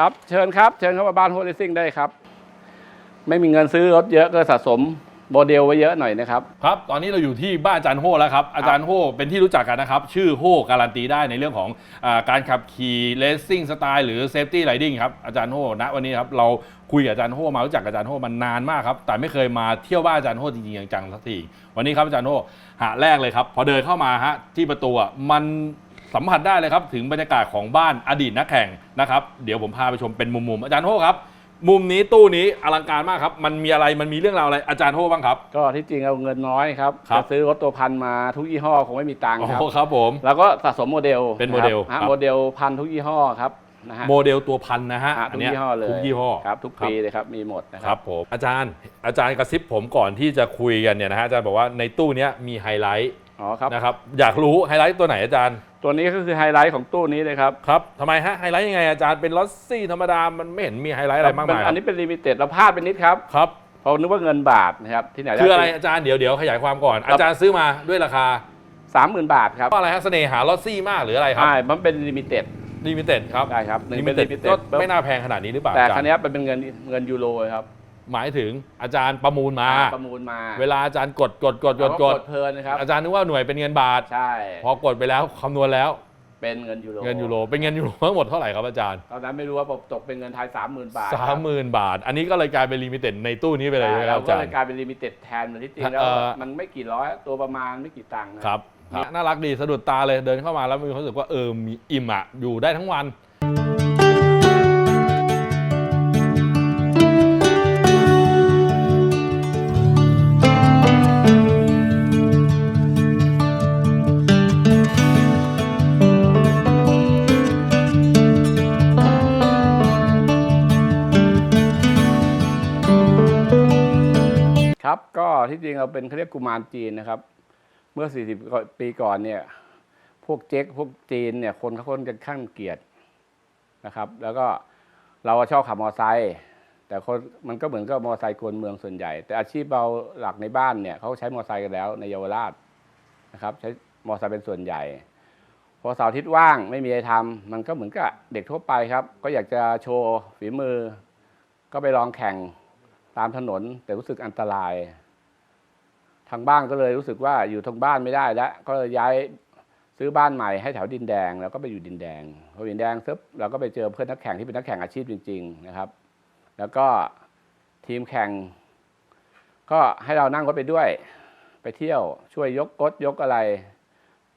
ครับ เชิญครับ เชิญเข้ามาบ้านโฮลิซิ่งได้ครับ ไม่มีเงินซื้อรถเยอะก็สะสมโมเดลไว้เยอะหน่อยนะครับ ครับ ตอนนี้เราอยู่ที่บ้านอาจารย์โฮแล้วครับ อาจารย์โฮเป็นที่รู้จักกันนะครับ ชื่อโฮการันตีได้ในเรื่องของอาการขับขี่เลสซิ่งสไตล์หรือเซฟตี้ไรดิ้งครับ อาจารย์โฮณวันนี้ครับเราคุยกับอาจารย์โฮมารู้จักกับอาจารย์โฮมานานมากครับ แต่ไม่เคยมาเที่ยวบ้านอาจารย์โฮจริงๆจังๆสักที วันนี้ครับอาจารย์โฮหาแรกเลยครับ พอเดินเข้ามาฮะที่ประตูอะมัน สัมผัสได้เลยครับ ถึงบรรยากาศของบ้านอดีตนักแข่งนะครับเดี๋ยวผมพาไปชมเป็นมุมๆอาจารย์โฮครับ มุมนี้ตู้นี้อลังการมากครับ มันมีอะไรมันมีเรื่องราวอะไรอาจารย์โฮบ้างครับ ก็ที่จริงเอาเงินน้อยครับครับ จะซื้อรถตัวพันมาทุกยี่ห้อคงไม่มีตังค์ครับโอ้ครับผม แล้วก็สะสมโมเดลเป็นโมเดลนะฮะครับโมเดลพันทุกยี่ห้อครับนะฮะโมเดลตัวพันนะฮะอะอัทุนกเนี้ยยี่ห้อเลยทุกยี่ห้อครับทุกปีเลยครับมีหมดนะคครัรับบผมอาจารย์อาจารย์กระซิบผมก่อนที่จะคุยกันเนี่ยนะฮะอาจารย์บอกว่าในตู้เนี้ยมีไฮไลท์ อ๋อครับนะครับอยากรู้ไฮไลท์ตัวไหนอาจารย์ ตัวนี้ก็คือไฮไลท์ของตู้นี้เลยครับครับทำไมฮะไฮไลท์ยังไงอาจารย์เป็นลอสซี่ธรรมดามันไม่เห็นมีไฮไลท์อะไรมากมายอันนี้เป็นลิมิเต็ดเราพลาดไปนิดครับครับเพราะนึกว่าเงินบาทนะครับที่ไหนด้คืออะไรอาจารย์เดี๋ยวเดี๋ยวขยายความก่อน อาจารย์ซื้อมาด้วยราคาสามหมื่นบาทครับเพราะอะไรฮะเสน่หาลอสซี่มากหรืออะไรครับใช่มันเป็นลิมิเต็ดลิมิเต็ดครับได้ครับหนึ่งลิเป็มินเต็ดลิมิเต็ก็ดไม่น่าแพงขนาดนี้หรือเปล่าแต่อาจารคันย์นี้เป็นเงินเงินยูโรครับ หมายถึงอาจารย์ประมูลมา ประมูลมาเวลาอาจารย์กดกดกดกเราดก็กกดดเพลินนะครับอาจารย์นึกว่าหน่วยเป็นเงินบาท ใช่ พอกดไปแล้วคำนวณแล้ว เป็นเงินยูโรเงินยูโรเป็นเงินยูโรทั้งหมดเท่าไหร่ครับอาจารย์ตอนนั้นไม่รู้ว่าตกเป็นเงินไทยสามหมื่นบาทสามหมื่นบาท อันนี้ก็เลยกลายเป็นลิมิเต็ดในตู้นี้ไปเลยใช่ใช่ไหมคเรารับอาก็จารเลยย์กลายเป็นลิมิเต็ดแทนเหมือนที่จริงแล้วเอ่อมันไม่กี่ร้อยตัวประมาณไม่กี่ตังค์นะครับครับน่ารักดีสะดุดตาเลยเดินเข้ามาแล้วมีความรู้สึกว่าเออมีอิ่มอะอยู่ได้ทั้งวัน ครับก็ที่จริงเราเป็นเขาเรียกกุมารจีนนะครับ เมื่อ 40 ปีก่อนเนี่ยพวกเจ๊กพวกจีนเนี่ยคนเขาคนกันข้างเกลียดนะครับ แล้วก็เราชอบขับมอไซค์แต่คนมันก็เหมือนกับมอไซค์กวนเมืองส่วนใหญ่ แต่อาชีพเราหลักในบ้านเนี่ยเขาใช้มอไซค์กันแล้วในเยาวราชนะครับ ใช้มอไซค์เป็นส่วนใหญ่ พอเสาร์อาทิตย์ว่างไม่มีอะไรทำมันก็เหมือนกับเด็กทั่วไปครับ ก็อยากจะโชว์ฝีมือ ก็ไปลองแข่ง ตามถนนแต่รู้สึกอันตราย ทางบ้านก็เลยรู้สึกว่าอยู่ทางบ้านไม่ได้แล้วก็เลยย้ายซื้อบ้านใหม่ให้แถวดินแดง แล้วก็ไปอยู่ดินแดงพอดินแดงซึบเราก็ไปเจอเพื่อนนักแข่งที่เป็นนักแข่งอาชีพจริง ๆ นะครับ แล้วก็ทีมแข่ง ก็ให้เรานั่งรถไปด้วย ไปเที่ยวช่วยยกรถยกอะไร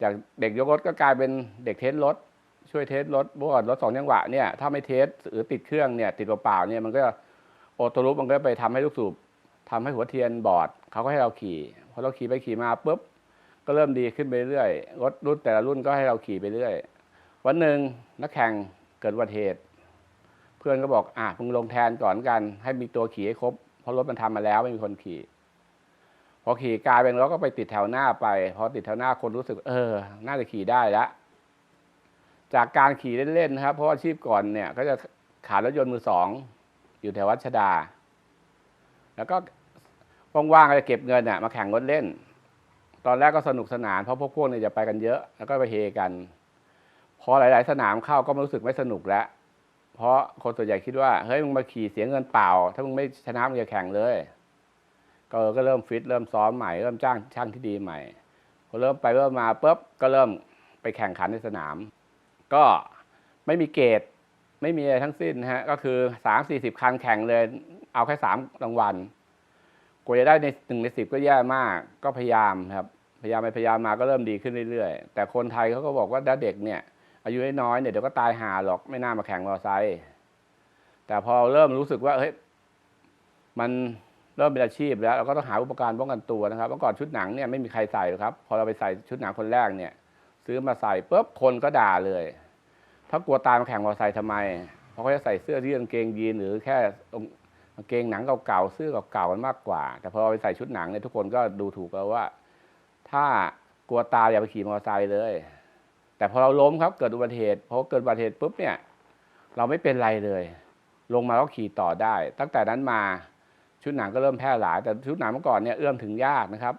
จากเด็กยกรถก็กลายเป็นเด็กเทสรถช่วยเทสรถเพราะว่ารถสองจังหวะเนี่ยถ้าไม่เทสหรือติดเครื่องเนี่ยติดเปล่าๆเนี่ยมันก็ โอโตรุปมันก็ไปทำให้ลูกสูบทำให้หัวเทียนบอดเขาก็ให้เราขี่พอเราขี่ไปขี่มาปุ๊บก็เริ่มดีขึ้นไปเรื่อยรถรุ่นแต่ละรุ่นก็ให้เราขี่ไปเรื่อยวันหนึ่งนักแข่งเกิดอุบัติเหตุ เพื่อนก็บอกอะมึงลงแทนก่อนกัน ให้มีตัวขี่ให้ครบเพราะรถมันทำมาแล้วไม่มีคนขี่ พอขี่กลายเป็นเราก็ไปติดแถวหน้าไปพอติดแถวหน้าคนรู้สึก เออ น่าจะขี่ได้แล้วจากการขี่เล่นๆนะครับ เพราะอาชีพก่อนเนี่ย ก็จะขายรถยนต์มือสอง อยู่แถววัชดา แล้วก็ว่างๆก็จะเก็บเงินน่ะมาแข่งรถเล่น ตอนแรกก็สนุกสนานเพราะพวกพวกเนี่ยจะไปกันเยอะ แล้วก็ไปเฮกัน พอหลาย ๆ สนามเข้าก็รู้สึกไม่สนุกแล้ว เพราะคนส่วนใหญ่คิดว่าเฮ้ยมึงมาขี่เสียเงินเปล่า ถ้ามึงไม่ชนะมึงจะแข่งเลย ก็ก็เริ่มฟิตเริ่มซ้อมใหม่เริ่มจ้างช่างที่ดีใหม่พอเริ่มไปเริ่มมาปุ๊บก็เริ่มไปแข่งขันในสนาม ก็ไม่มีเกรด ไม่มีอะไรทั้งสิ้นฮะก็คือสามสี่สิบคันแข่งเลย เอาแค่สามรางวัลกว่าจะได้ในหนึ่งในสิบก็แย่มากก็พยายามครับ พยายามไปพยายามมาก็เริ่มดีขึ้นเรื่อยๆ แต่คนไทยเขาก็บอกว่าเด็กเนี่ย อายุน้อยเนี่ยเดี๋ยวก็ตายหาหรอกไม่น่ามาแข่งมอเตอร์ไซค์แต่พอเริ่มรู้สึกว่าเฮ้ยมันเริ่มเป็นอาชีพแล้วเราก็ต้องหาอุปกรณ์ป้องกันตัวนะครับเมื่อก่อนชุดหนังเนี่ยไม่มีใครใส่หรอกครับ พอเราไปใส่ชุดหนังคนแรกเนี่ย ซื้อมาใส่ปุ๊บคนก็ด่าเลย ถ้ากลัวตายมาแข่งมอเตอร์ไซค์ทำไม เพราะเขาจะใส่เสื้อที่กางเกงยีนหรือแค่กางเกงหนังเก่าๆเสื้อเก่าๆกันมากกว่า แต่พอเราไปใส่ชุดหนังเนี่ยทุกคนก็ดูถูกเราว่า ถ้ากลัวตายอย่าไปขี่มอเตอร์ไซค์เลย แต่พอเราล้มครับเกิดอุบัติเหตุพอเกิดอุบัติเหตุปุ๊บเนี่ย เราไม่เป็นไรเลย ลงมาก็ขี่ต่อได้ ตั้งแต่นั้นมาชุดหนังก็เริ่มแพร่หลายแต่ชุดหนังเมื่อก่อนเนี่ยเอื้อมถึงยากนะครับ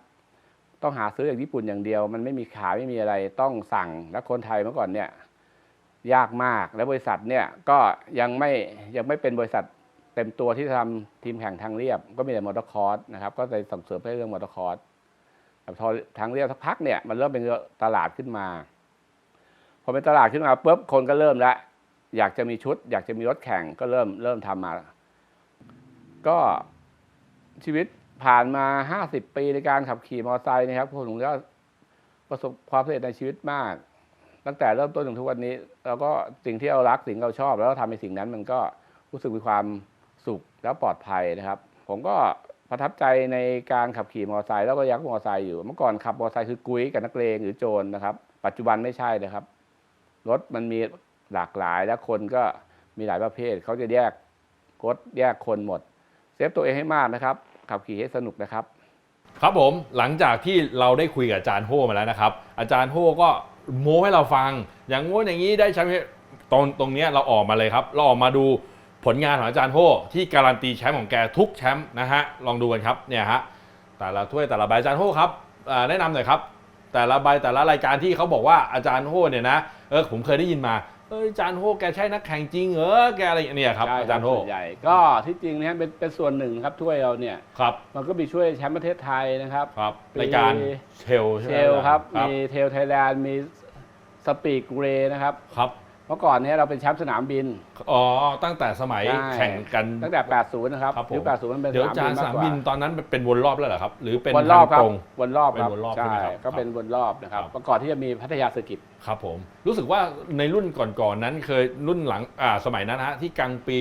ต้องหาซื้อจากญี่ปุ่นอย่างเดียว มันไม่มีขายไม่มีอะไรต้องสั่งและคนไทยเมื่อก่อนเนี่ย ยากมาก และบริษัทเนี่ยก็ยังไม่ยังไม่เป็นบริษัทเต็มตัวที่ทำทีมแข่งทางเรียบ ก็มีแต่มอเตอร์คอร์สนะครับก็เลยส่งเสริมให้เรื่องมอเตอร์คอร์สแต่พอทางเรียบสักพักเนี่ยมันเริ่มเป็นตลาดขึ้นมาพอเป็นตลาดขึ้นมาปุ๊บคนก็เริ่มล้วอยากจะมีชุด อยากจะมีรถแข่งก็เริ่มเริ่มทำมา ก็ชีวิตผ่านมา 50 ปีในการขับขี่มอเตอร์ไซค์นะครับผมก็ประสบความสำเร็จในชีวิตมาก ตั้งแต่เริ่มต้นถึงทุกวันนี้เราก็สิ่งที่เรารักสิ่งที่เราชอบ แล้วเราทำในสิ่งนั้นมันก็รู้สึกมีความสุขและปลอดภัยนะครับ ผมก็ประทับใจในการขับขี่มอเตอร์ไซค์แล้วก็ยักมอเตอร์ไซค์อยู่ เมื่อก่อนขับมอเตอร์ไซค์คือกุ้ยกับนักเลงหรือโจรนะครับ ปัจจุบันไม่ใช่นะครับ รถมันมีหลากหลายและคนก็มีหลายประเภท เขาจะแยกรถแยกคนหมด เซฟตัวเองให้มากนะครับ ขับขี่ให้สนุกนะครับ ครับผมหลังจากที่เราได้คุยกับอาจารย์โฮมาแล้วนะครับ อาจารย์โฮก็ โม้ให้เราฟัง อย่างงู้นอย่างนี้ได้แชมป์ตรงตรงนี้เราออกมาเลยครับ เราออกมาดูผลงานของอาจารย์โฮที่การันตีแชมป์ของแกทุกแชมป์นะฮะลองดูกันครับเนี่ยฮะแต่ละถ้วยแต่ละใบอาจารย์โฮครับแนะนำหน่อยครับแต่ละใบแต่ละรายการที่เขาบอกว่าอาจารย์โฮเนี่ยนะเออผมเคยได้ยินมา เอออาจารย์โฮแกใช่นักแข่งจริงเหรอแกอะไรอย่างเนี่ยครับใช่อาจารย์โฮส่วนใหญ่ก็ที่จริงเนี่ยเป็นเป็นส่วนหนึ่งครับถ้วยเราเนี่ย ครับมันก็มีช่วยแชมป์ประเทศไทยนะครับครับปีรายการเชลใช่เชไหมลครับครับมีเทลไทยแลนด์มีสปีกเรนะครับ ครับ เมื่อก่อนเนี่ยเราเป็นแชมป์สนามบินอ๋อตั้งแต่สมัยใช่แข่งกันตั้งแต่ 80 นะครับครับผมยุค80 มันเป็นเดี๋ยวสอาจารย์สนานามมากกบินว่าตอนนั้นเป็นวนรอบแล้วเหรอครับ หรือเป็นวนรอบคทารับงตรงวนรอบครับเป็นวนรอบใช่ใช่ไหมครับก็เป็นวนรอบนะครับครับเมื่อก่อนที่จะมีพัทยาเซอร์กิตครับผมรู้สึกว่าในรุ่นก่อนๆนั้นเคยรุ่นหลังอ่าสมัยนั้นนะฮะที่กลางปี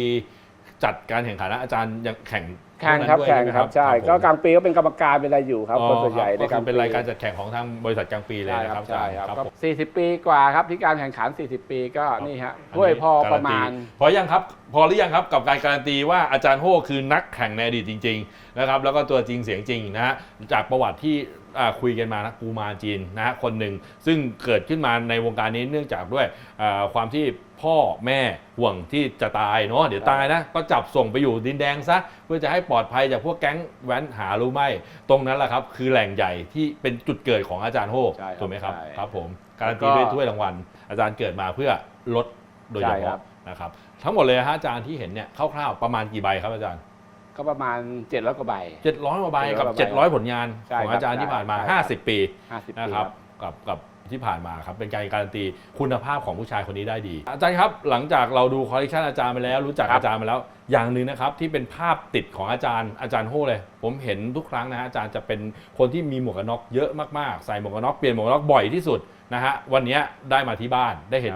จัดการแข่งขันนะอาจารย์ยังแข่ง แข่งครับด้วยแข่งไหมครับใช่ผมก็กลางปีก็เป็นกรรมการเป็นอะไรอยู่ครับอ๋อคนส่วนใหญ่ก็ในคืกลาองเป็นปีรายการจัดแข่งของทางบริษัทกลางปีเลยใช่นะคครัรับบใช่ครับอาจาก็ย์40 ปีกว่าครับที่การแข่งขัน 40 ปีก็นี่ฮะถ้วยพอประมาณ พอยังครับพอหรือยังครับกับการการันตีว่าอาจารย์โฮคือนักแข่งในอดีตจริง ๆ นะครับ แล้วก็ตัวจริงเสียงจริงนะฮะจากประวัติที่อ่า คุยกันมานะกูมารจีนนะฮะคนหนึ่งซึ่งเกิดขึ้นมาในวงการนี้เนื่องจากด้วยอ่าความที่พ่อแม่ห่วงที่จะตายเนาะเดี๋ยวตายนะ ก็จับส่งไปอยู่ดินแดงซะ เพื่อจะให้ปลอดภัยจากพวกแก๊งแว้นหารู้ไหมตรงนั้นแหละครับ คือแหล่งใหญ่ที่เป็นจุดเกิดของอาจารย์โฮใช่ครับถูกไหมครับใช่ครับผมการันตีด้วยถ้วยรางวัล อาจารย์เกิดมาเพื่อลดโดยเฉใช่ครัพาะบนะครับ ทั้งหมดเลยฮะอาจารย์ที่เห็นเนี่ยคร่าวๆประมาณกี่ใบครับอาจารย์ ก็ประมาณ 700กว่าใบ 700กว่าใบกับ 700 700ผลงานใช่ของครับอาจารย์ที่ผ่านมา ใช่ครับ50 ปี50ปีนะคครัรับบกับกับที่ผ่านมาครับเป็นการการันตีคุณภาพของผู้ชายคนนี้ได้ดี อาจารย์ครับหลังจากเราดูคอลเลคชันอาจารย์ไปแล้วรู้จักครับ อาจารย์มาแล้ว อย่างหนึ่งนะครับที่เป็นภาพติดของอาจารย์อาจารย์โฮเลย ผมเห็นทุกครั้งนะฮะอาจารย์จะเป็นคนที่มีหมวกกันน็อกเยอะมากๆใส่หมวกกันน็อกเปลี่ยนหมวกกันน็อกบ่อยที่สุดนะฮะวันนี้ได้มาที่บ้านได้เห็น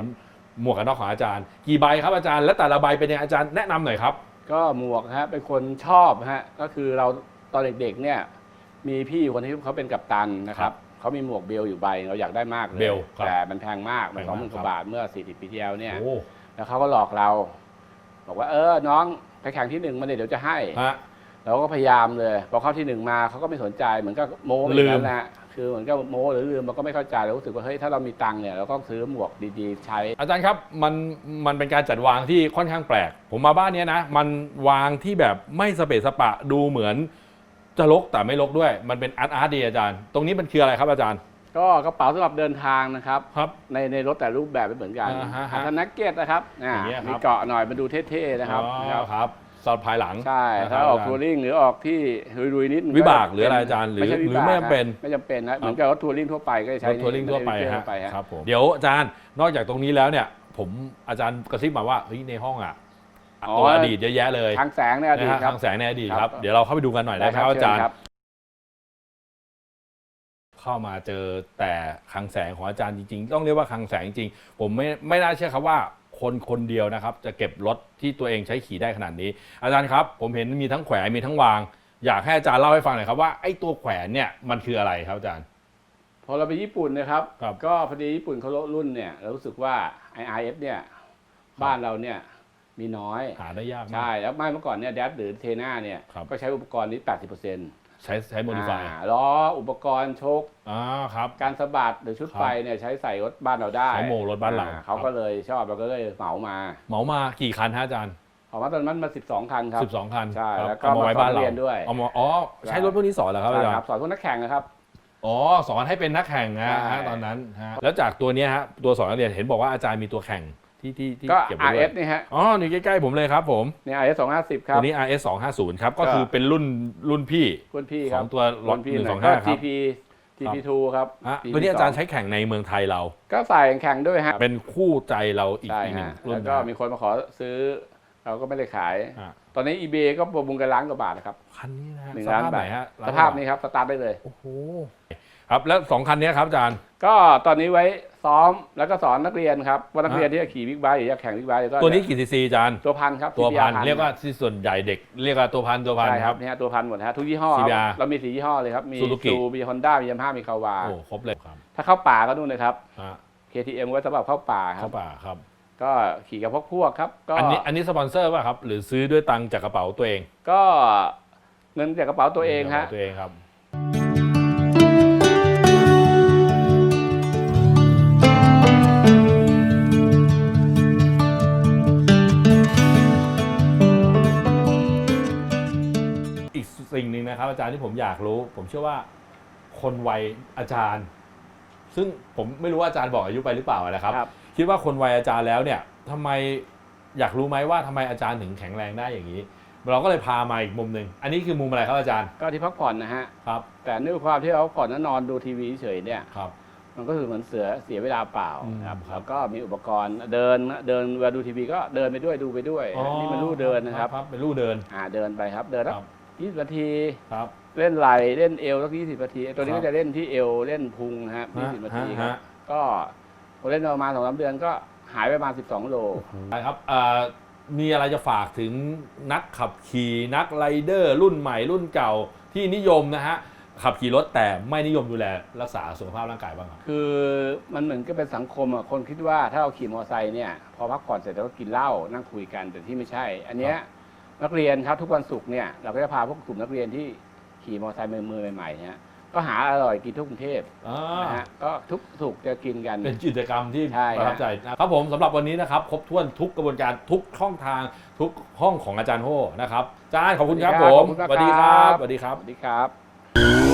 หมวกกันน็อกของอาจารย์ กี่ใบครับอาจารย์และแต่ละใบเป็นยังไงอาจารย์แนะนำหน่อยครับ ก็หมวกฮะเป็นคนชอบฮะก็คือเราตอนเด็กๆเนี่ยมีพี่อยู่คนที่เขาเป็นกัปตันนะครับเขามีหมวกเบลอยู่ใบเราอยากได้มากเลยเบลครับแต่มันแพงมากมันแพสองงหมากมื่นกครับว่าบาทเมื่อ40ปีที่แล้วเนี่ย โอ้แล้วเขาก็หลอกเรา บอกว่าเออน้องไปแข่งที่หนึ่งมาเดี๋ยวจะให้ ฮะ เราก็พยายามเลย พอเข้าที่หนึ่งมาเขาก็ไม่สนใจเหมือนก็โม้ไปลืมนั่นแหละ คือเหมือนก็โม้หรือลืมเราก็ไม่เข้าใจเรารู้สึกว่าเฮ้ยถ้าเรามีตังค์เนี่ยเราก็ซื้อหมวกดีๆ ใช้ อาจารย์ครับมันมันเป็นการจัดวางที่ค่อนข้างแปลก ผมมาบ้านเนี้ยนะ มันวางที่แบบไม่สเปะสปะดูเหมือน จะลกแต่ไม่ลกด้วย มันเป็นอาร์ตอาร์ตดีอาจารย์ ตรงนี้มันคืออะไรครับอาจารย์ก็กระเป๋าสำหรับเดินทางนะครับครับ ในในรถแต่รูปแบบไม่เหมือนกันอ่าฮะฮะทันนักเก็ตนะครับอ่าอย่างเงี้ยครับ มีเกาะหน่อยมาดูเท่ๆนะครับอ๋อครับ ครับ สอดภายหลังใช่นะคถ้ารับออกอาจารย์ทัวริงหรือออกที่รุยๆนิดนึงวิบากหรืออะไรอาจารย์หรือไม่ใช่วิหรืบาอกไม่จำเป็นฮะไม่จำเป็นนะเหมือนกับรถทัวริงทั่วไปก็จะใช้รถทัวริงทั่วไปม่ด้ฮะทั่วฮะ ครับผมเดี๋ยวอาจารย์นอกจากตรงนี้แล้วเนี่ย ผมอาจารย์กระซิบมาว่าเฮ้ยในห้องอะอ๋อ ตัวอดีตเยอะแยะเลยทางแสงในอดีนะตฮะครับ ทางแสงในอดีตครับ ครับ เดี๋ยวเราเข้าไปดูกันหน่อยนะครับอาจารย์ เชิญครับเข้ามาเจอแต่คลังแสงของอาจารย์จริงๆ ต้องเรียกว่าคลังแสงจริง ผมไม่ไม่น่าเชื่อครับว่า คนคนเดียวนะครับ จะเก็บรถที่ตัวเองใช้ขี่ได้ขนาดนี้ อาจารย์ครับ ผมเห็นมีทั้งแขวนมีทั้งวาง อยากให้อาจารย์เล่าให้ฟังหน่อยครับว่าไอ้ตัวแขวนเนี่ยมันคืออะไรครับอาจารย์ พอเราไปญี่ปุ่นนะครับ ครับ ก็พอดีญี่ปุ่นเขาลดรุ่นเนี่ยเรารู้สึกว่า IIF เนี่ยบ้านเราเนี่ยมีน้อย หาได้ยากมาใช่กแล้วไม่เมื่อก่อนเนี่ยแดดหรือเทน่าเนี่ย ครับก็ใช้อุปกรณ์นี้ 80% ใช้ใช้โมดิฟายอ่าล้ออุปกรณ์โชคอ่าครับ การสะบัดหรือชุดครับไฟเนี่ยใช้ใส่รถบ้านเราได้ใช้โมรถบ้านเราอ่เขาก็เลยชอบเราก็เลยเหมามาเหมามากี่คันฮะอาจารย์ออกมาตอนนั้นมา12 คันครับ12 คันใช่ครับแล้วก็เอามาไว้บ้านมาสอนนัเรากเรียนด้วยเอามาอ๋อใช้รถพวกนี้สอนเหรอครับอาใช่จารครับย์สอนพวกนักแข่งนะครับอ๋อสอนให้เป็นนักแข่งนะใช่ฮะตอนนั้นฮะแล้วจากตัวเนี้ยฮะตัวสอนนักเรียนเห็นบอกว่าอาจารย์มีตัวแข่ง ที่ที่ที่ก็ เก็บไว้ด้วย RS นี่ฮะอ๋อนี่ใกล้ๆผมเลยครับผมนี่ RS 250 ครัตับวนี้ RS 250ครับก็ก็คือเป็นรุ่นรุ่นพี่ คุณพี่ขครัอบงตัวล็อตคุณพี่หนึ่งหสน่อองยห้าก็ครับ TP TP2 ครับอะ TP2 ตัวนี้อาจารย์ใช้แข่งในเมืองไทยเรา ก็ใส่แข่งด้วยฮะเป็นคู่ใจเราอีกใช่อีกหนึ่งฮะรุ่แล้นวก็นะมีคนมาขอซื้อ เราก็ไม่ได้ขาย อะตอนนี้ eBay ก็ประมูลกันล้านกว่าบาทนะครับ คันนี้นะฮะหนึ่งสล้านภาพไหบานทฮะสภาพนี้ครับสตาร์ทได้เลย โอ้โห ครับแล้วสองคันนี้ครับอาจารย์ ก็ตอนนี้ไว้ซ้อมแล้วก็สอนนักเรียนครับว่านักเรียนที่จะขี่บิ๊กไบค์หรือจะแข่งบิ๊กไบค์ก็ตัวนี้กี่ซีซีอาจารย์ตัวพันครับตัวพัน CBR เรียกว่าที่ส่วนใหญ่เด็กเรียกว่าตัวพันตัวพันใช่คครัรับบเนี่ยทุกพันหมดฮะทุกยี่ห้อครับ CBR เรามีสียี่ห้อเลยครับมี Suzuki ซูมีฮอนด้ามียามาฮ่ามีคาวาโอ้ครบเลยครับ ถ้าเข้าป่าก็นู่นเลยครับฮะ KTM ไว้สำหรับเข้าป่าครัเข้าบป่าครับก็ขี่กับพวกพวกครับก็อันนี้อันนี้สปอนเซอร์ป่ะครับ หรือซื้อด้วยตังค์จากกระเป๋าตัวเอง ก็เงินจากกระเป๋าตัวเองฮะกระป๋าตัวเองครับ สิ่งหนึ่งนะครับ อาจารย์ที่ผมอยากรู้ ผมเชื่อว่าคนวัยอาจารย์ ซึ่งผมไม่รู้ว่าอาจารย์บอกอายุไปหรือเปล่านะครับ ครับ คิดว่าคนวัยอาจารย์แล้วเนี่ยทำไมอยากรู้ไหมว่าทำไมอาจารย์ถึงแข็งแรงได้อย่างนี้ เราก็เลยพามาอีกมุมหนึ่งอันนี้คือมุมอะไรครับอาจารย์ก็ที่พักผ่อนนะฮะ ครับแต่เนื่องความที่เราพักผ่อนแล้วนอนดูทีวีเฉยๆเนี่ย ครับ มันก็คือเหมือนเสือเสียเวลาเปล่าอืมครับครับแล้วก็มีอุปกรณ์เดินเดินเวลาดูทีวีก็เดินไปด้วยดูไปด้วยนี่มันลู่เดินนะครับครับ เป็นลู่เดิน อ่าเดินไปครับ เดินสักครับ ยี่สิบนาที ครับ เล่นไหลเล่นเอวสักยี่สิบนาทีไอ้ตัวนี้ครับ ก็จะเล่นที่เอวเล่นพุงนะฮะยี่สิบนาทีครับฮะก็พอเล่นประมาณสองสามเดือนก็หายไปประมาณสิบสองโลฮะครับเอ่อมีอะไรจะฝากถึงนักขับขี่นักไรเดอร์ รุ่นใหม่รุ่นเก่าที่นิยมนะฮะ ขับขี่รถแต่ไม่นิยมดูแลรักษาสุขภาพร่างกายบ้างครับ คือมันเหมือนก็เป็นสังคมอะคนคิดว่าถ้าเราขี่มอเตอร์ไซค์เนี่ยพอพักผ่อนเสร็จแล้วก็กินเหล้านั่งคุยกันแต่ที่ไม่ใช่ อันเนี้ย นักเรียนครับทุกวันศุกร์เนี่ยเราก็จะพาพวกกลุ่มนักเรียนที่ขี่มอเตอร์ไซค์มือมือใหม่ๆเนี่ยก็หาอร่อยกินทุกกรุงเทพอ่านะฮะก็ทุกศุกร์จะกินกัน เป็นกิจกรรมที่ใช่ประทับฮะใจนะครับผมสำหรับวันนี้นะครับครบถ้วนทุกกระบวนการทุกช่องทางทุกห้องของอาจารย์โฮนะครับอาจารย์ขอบคุณครับผมขอบคุณมากสวัสดีครับสวัสดีครับ สวัสดีครับ